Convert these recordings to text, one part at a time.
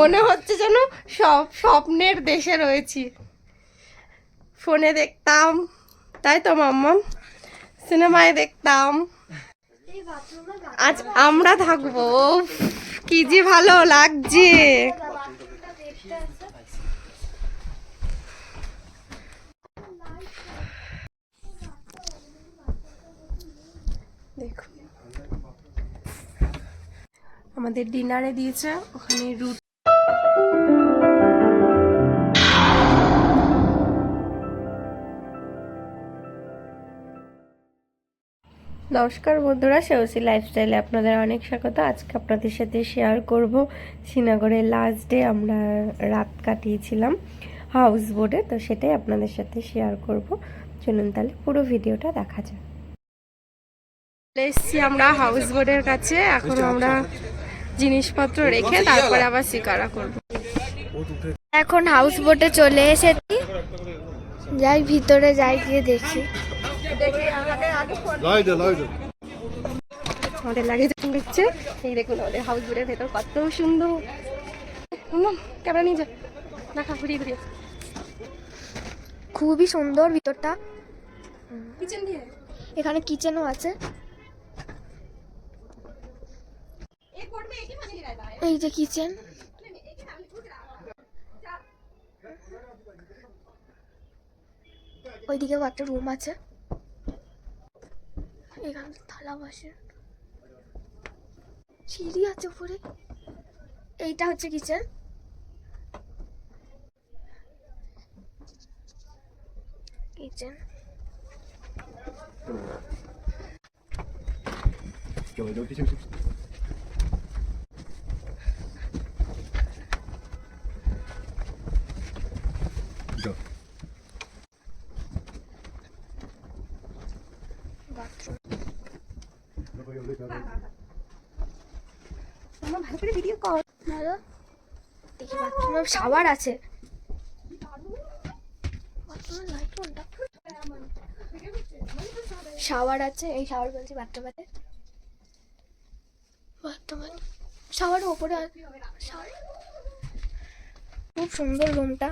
মনে হচ্ছে যেন সব স্বপ্নের দেশে রয়েছি। ফোনে দেখতাম, তাই তো মাম্মাম সিনেমায় দেখতাম। আজ আমরা থাকব। কি যে ভালো লাগছে। আমাদের ডিনারে দিয়েছে, ওখানে রুটি নমস্কার বন্ধুরা সেওসি লাইফস্টাইলে আপনাদের অনেক স্বাগত। আজকে আপনাদের সাথে শেয়ার করব শ্রীনগরের লাস্ট ডে আমরা রাত কাটিয়েছিলাম হাউস বোর্ডে তো সেটাই আপনাদের সাথে শেয়ার করব। চলুন তাহলে পুরো ভিডিওটা দেখা যাক। এসছি আমরা হাউস বোর্ডের কাছে, এখন আমরা জিনিসপত্র রেখে তারপরে আবার শিকারা করব। এখন হাউস বোটে চলে এসেছি। যাই ভিতরে, যাই গিয়ে দেখি. আমাদের লাগেজ এই দেখুন আমাদের হাউস বোটের ভেতর কত সুন্দর। ক্যামেরা নিয়ে যা। দেখা ঘুরিয়ে ঘুরিয়ে। খুবই সুন্দর ভিতরটা। কিচেন দিয়ে। এখানে কিচেনও আছে। এই যে কিচেন ওইদিকেও একটা রুম আছে। এখানে থালা বাসন সিঁড়ি আছে উপরে। এইটা হচ্ছে কিচেন কিচেন বাথরুম আমার ভালো করে ভিডিও কর ভালো দেখি শাওয়ার আছে। শাওয়ার আছে, এই শাওয়ার বলছি বাথরুমেতে। বাথরুমে শাওয়ার ওপরে shower। খুব সুন্দর রুমটা।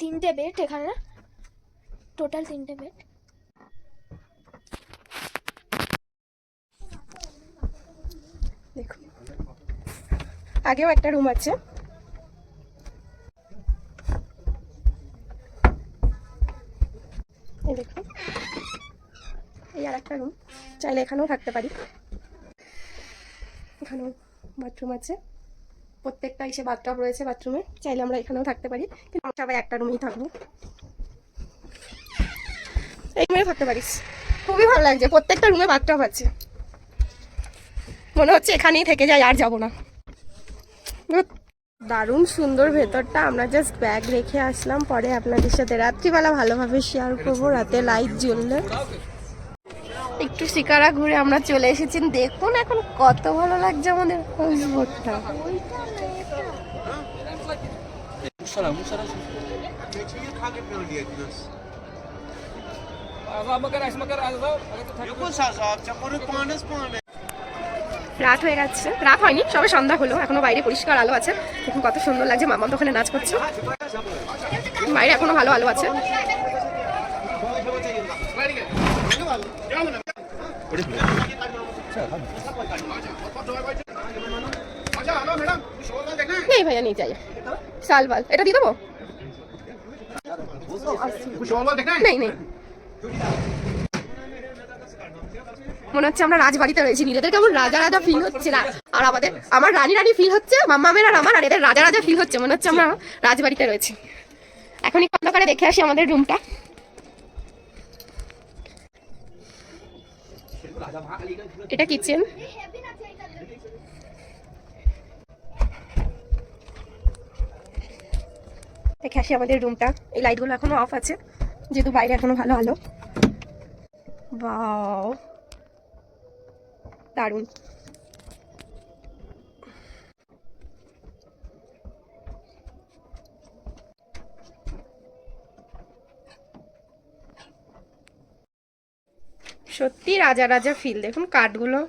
তিনটে বেড এখানে। টোটাল তিনটে বেড দেখুন আগেও একটা রুম আছে। এই আর একটা রুম চাইলে এখানেও থাকতে পারি। এখানেও বাথরুম আছে। প্রত্যেকটা এসে বাথটব রয়েছে বাথরুমে চাইলে আমরা এখানেও থাকতে পারি। কিন্তু সবাই একটা রুমেই থাকব। এই রুমে থাকতে পারিস খুবই ভালো লাগছে। প্রত্যেকটা রুমে বাথটব আছে। মনে হচ্ছে এখানেই থেকে যাই, আর যাব না। দারুণ সুন্দর ভেতরটা আমরা জাস্ট ব্যাগ রেখে আসলাম পরে আপনাদের সাথে রাত্রিবেলা ভালোভাবে শেয়ার করব রাতে লাইট জ্বললে একটু শিকারা ঘুরে আমরা চলে এসেছি দেখুন এখন কত ভালো লাগছে আমাদের হাউস বোটটা রাত হয়ে গেছে। রাত হয়নি সবে সন্ধ্যা হলো এখনও বাইরে পরিষ্কার আলো আছে। দেখুন কত সুন্দর লাগছে মামা ওখানে নাচ করছে। বাইরে এখনও ভালো আলো আছে। নেই ভাইয়া নিয়ে যাই সাল বাল এটা দিয়ে দেবো? নেই নেই। মনে হচ্ছে আমরা রাজবাড়িতে রয়েছি। নিজেদের কেমন রাজা রাজা ফিল হচ্ছে না। আর আমাদের, আমার রানী রানী ফিল হচ্ছে মাম্মামের আর আমার, আর এদের রাজা রাজা ফিল হচ্ছে। মনে হচ্ছে আমরা রাজবাড়িতে রয়েছি। এখনই অন্ধকারে দেখে আসি আমাদের রুমটা এটা কিচেন দেখে আসি আমাদের রুমটা এই লাইটগুলো এখনও অফ আছে। যেহেতু বাইরে এখনও ভালো আলো। বাও দারুণ। সত্যি রাজা রাজা ফিল দেখুন কাঠগুলো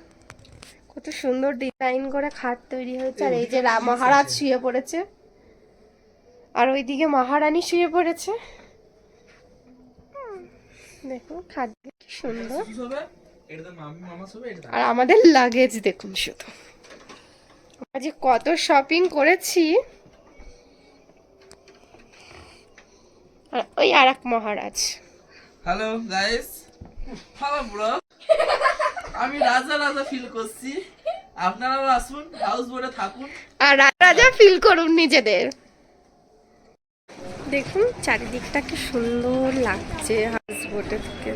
কত সুন্দর ডিজাইন করে খাট তৈরি হয়েছে, আর এই যে মহারাজ শুয়ে পড়েছে, আর ওইদিকে মহারানী শুয়ে পড়েছে। দেখুন খাট কি সুন্দর। আর আমাদের লাগেজ দেখুন শুধু। যে কত শপিং করেছি। আর ওই আর এক মহারাজ। হ্যালো গাইস হ্যালো ব্রো আমি রাজা রাজা ফিল করছি। আপনারাও আসুন হাউস বোটে থাকুন। আর রাজা ফিল করুন নিজেদের। দেখুন চারিদিকটা কি সুন্দর লাগছে হাউস বোটে থেকে।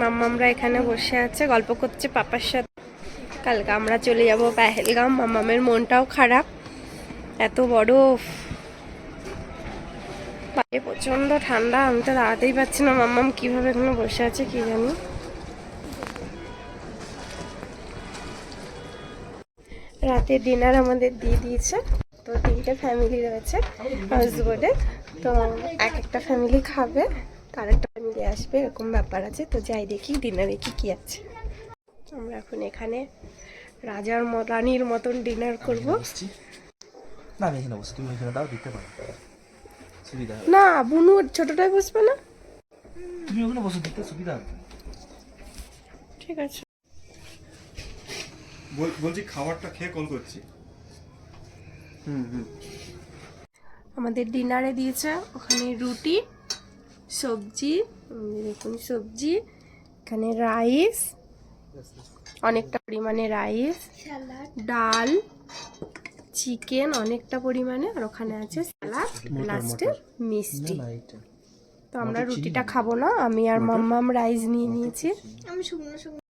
মাম্মামরা এখানে বসে আছে, গল্প করছে পাপার সাথে। কালকে আমরা চলে যাব পেহেলগাম। মাম্মামের মনটাও খারাপ। এত বড় বাইরে প্রচণ্ড ঠান্ডা, আমি তো দাঁড়াতেই পারছি না। মাম্মাম কীভাবে এখানে বসে আছে কি জানি। রাতে ডিনার আমাদের দিয়ে দিয়েছে। তো তিনটে ফ্যামিলি রয়েছে হাউস বোর্ডে তো এক একটা ফ্যামিলি খাবে, তার একটা ফ্যামিলি আসবে এরকম ব্যাপার আছে। তো যাই দেখি ডিনারে কি কি আছে। আমরা এখন এখানে রাজার রানীর মতন ডিনার করব। না আমি এখানে বসছি। তুমি এখানে দাও দিতে পারো। সুবিধা না বুনু ছোটটাই বসবে না? তুমি ওখানে বসে দিতে সুবিধা হবে। ঠিক আছে। বল- বলছি খাবারটা খেয়ে কল করছি। হুম হুম। আমাদের ডিনারে দিয়েছে ওখানে রুটি। সবজি দেখুন সবজি এখানে রাইস অনেকটা পরিমাণে রাইস ডাল চিকেন অনেকটা পরিমাণে আর ওখানে আছে স্যালাড লাস্টে মিষ্টি। তো আমরা রুটিটা খাব না আমি আর মাম্মাম রাইস নিয়ে নিয়েছি। আমি শুকনো শুকনো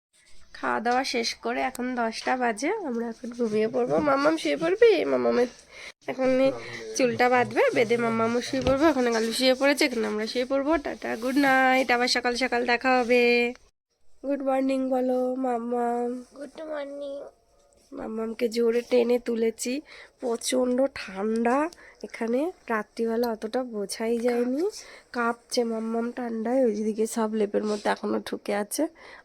খাওয়া দাওয়া শেষ করে এখন দশটা বাজে আমরা এখন ঘুমিয়ে পড়ব। মাম্মাম শুয়ে পড়বি? মাম্মামের এখন চুলটা বাঁধবে বেঁধে মাম্মামও শুয়ে পড়ব ওখানে গালু শুয়ে পড়েছে এখানে আমরা শুয়ে পড়ব। টাটা গুড নাইট আবার সকাল সকাল দেখা হবে। গুড মর্নিং বলো মাম্মাম। গুড মর্নিং মাম্মামকে জোরে টেনে তুলেছি প্রচণ্ড ঠান্ডা এখানে রাত্রিবেলা অতটা বোঝাই যায়নি। কাঁপছে মাম্মাম ঠান্ডায় ওই দিকে সব লেপের মধ্যে এখনও ঠুকে আছে।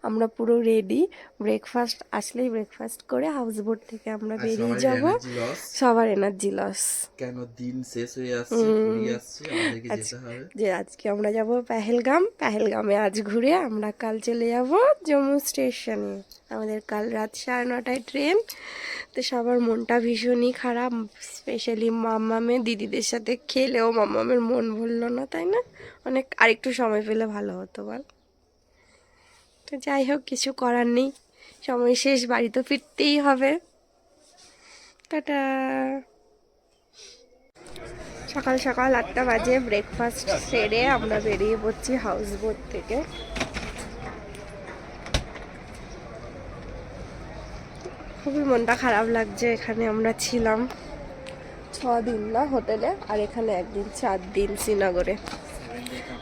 আমরা পুরো রেডি ব্রেকফাস্ট আসলেই ব্রেকফাস্ট করে হাউস বোট থেকে আমরা বেরিয়ে যাব। সবার এনার্জি লস কেন দিন শেষ হয়ে আসছে আসছে? যে আজকে আমরা যাব পেহেলগাম। পেহেলগামে আজ ঘুরে আমরা কাল চলে যাব জম্মু স্টেশনে আমাদের কাল রাত সাড়ে নটায় ট্রেন তো সবার মনটা ভীষণই খারাপ স্পেশালি মাম্মামে দিদিদের সাথে খেলেও মাম্মামের মন ভরলো না, তাই না? অনেক আরেকটু সময় পেলে ভালো হতো, বল। তো যাই হোক, কিছু করার নেই। সময় শেষ, বাড়ি তো ফিরতেই হবে। টাটা। সকাল সকাল আটটা বাজে ব্রেকফাস্ট সেরে আমরা বেরিয়ে পড়ছি হাউস বোট থেকে। খুবই মনটা খারাপ লাগছে, এখানে আমরা ছিলাম। দিন না হোটেলে আর এখানে একদিন চার দিন শ্রীনগরে।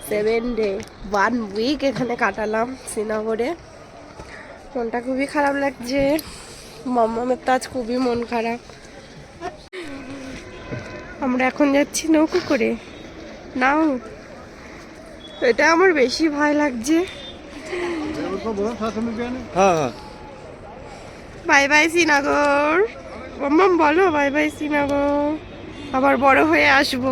সেভেন ডে ওয়ান উইক এখানে কাটালাম শ্রীনগরে। মনটা খুবই খারাপ লাগছে। মাম্মামের তো আজ খুবই মন খারাপ। আমরা এখন যাচ্ছি নৌকো করে। নাও এটা আমার বেশি ভয় লাগছে। Bye bye Srinagar. মাম্মাম বলো বাই বাই শ্রীনগর আবার বড় হয়ে আসব।